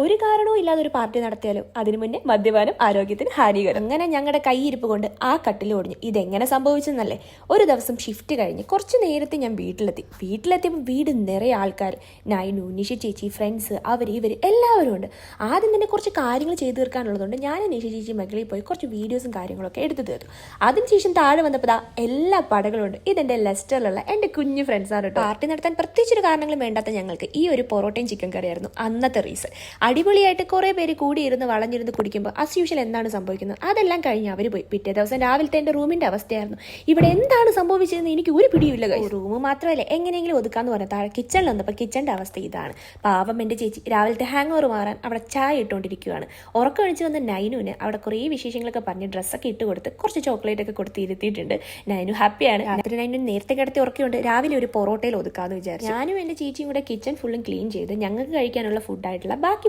ഒരു കാരണവും ഇല്ലാതെ ഒരു പാർട്ടി നടത്തിയാലോ അതിനു മുന്നേ മദ്യപാനം ആരോഗ്യത്തിന് ഹാനികരം. അങ്ങനെ ഞങ്ങളുടെ കൈയിരിപ്പ് കൊണ്ട് ആ കട്ടിൽ ഒടിഞ്ഞു. ഇതെങ്ങനെ സംഭവിച്ചെന്നല്ലേ? ഒരു ദിവസം ഷിഫ്റ്റ് കഴിഞ്ഞ് കുറച്ച് നേരത്തെ ഞാൻ വീട്ടിലെത്തി. വീട്ടിലെത്തിയപ്പോൾ വീട് നിറയെ ആൾക്കാർ നൈനു നിഷി ചേച്ചി ഫ്രണ്ട്സ് അവർ ഇവർ എല്ലാവരും ഉണ്ട്. ആദ്യം തന്നെ കുറച്ച് കാര്യങ്ങൾ ചെയ്തു തീർക്കാനുള്ളതുകൊണ്ട് ഞാൻ നിഷി ചേച്ചി മകളിൽ പോയി കുറച്ച് വീഡിയോസും കാര്യങ്ങളൊക്കെ എടുത്തു തീർത്തു. അതിനുശേഷം താഴെ വന്നപ്പോൾ എല്ലാ പടകളും ഉണ്ട് ഇതെന്റെ ലെസ്റ്ററിലുള്ള എന്റെ കുഞ്ഞു ഫ്രണ്ട്സാണ് കേട്ടോ പാർട്ടി നടത്താൻ പ്രത്യേകിച്ചൊരു കാരണങ്ങളും വേണ്ടാത്ത ഞങ്ങൾക്ക് ഈ ഒരു പൊറോട്ടയും ചിക്കൻ കറിയായിരുന്നു അന്നത്തെ റീസൺ അടിപൊളിയായിട്ട് കുറേ പേര് കൂടിയിരുന്ന് വളഞ്ഞിരുന്ന് കുടിക്കുമ്പോൾ അസ് യൂഷ്വൽ എന്താണ് സംഭവിക്കുന്നത്? അതെല്ലാം കഴിഞ്ഞ് അവർ പോയി. പിറ്റേ ദിവസം രാവിലത്തെ എന്റെ റൂമിന്റെ അവസ്ഥയായിരുന്നു. ഇവിടെ എന്താണ് സംഭവിച്ചതെന്ന് എനിക്ക് ഒരു പിടിയുമില്ല റൂം മാത്രമല്ല എങ്ങനെയെങ്കിലും ഒതുക്കാന്ന് പറഞ്ഞാൽ താഴെ കിച്ചണിൽ വന്നപ്പോൾ കിച്ചണിന്റെ അവസ്ഥ ഇതാണ്. പാവം എന്റെ ചേച്ചി രാവിലത്തെ ഹാങ് ഓവർ മാറാൻ അവിടെ ചായ ഇട്ടുകൊണ്ടിരിക്കുകയാണ് ഉറക്കം കഴിച്ച് വന്ന നൈനുവിന് അവിടെ കുറേ വിശേഷങ്ങളൊക്കെ പറഞ്ഞ് ഡ്രസ്സൊക്കെ ഇട്ട് കൊടുത്ത് കുറച്ച് ചോക്ലേറ്റ് ഒക്കെ കൊടുത്ത് ഇരുത്തിയിട്ടുണ്ട്. നൈനു ഹാപ്പിയാണ് രാത്രി നൈനു നേരത്തെ കിടത്തി ഉറക്കിയുണ്ട് രാവിലെ ഒരു പൊറോട്ടയിൽ ഒതുക്കാന്ന് വിചാരിച്ചു. ഞാനും എന്റെ ചേച്ചിയും കൂടെ കിച്ചൺ ഫുള്ളും ക്ലീൻ ചെയ്ത് ഞങ്ങൾക്ക് കഴിക്കാനുള്ള ഫുഡായിട്ടുള്ള ബാക്കി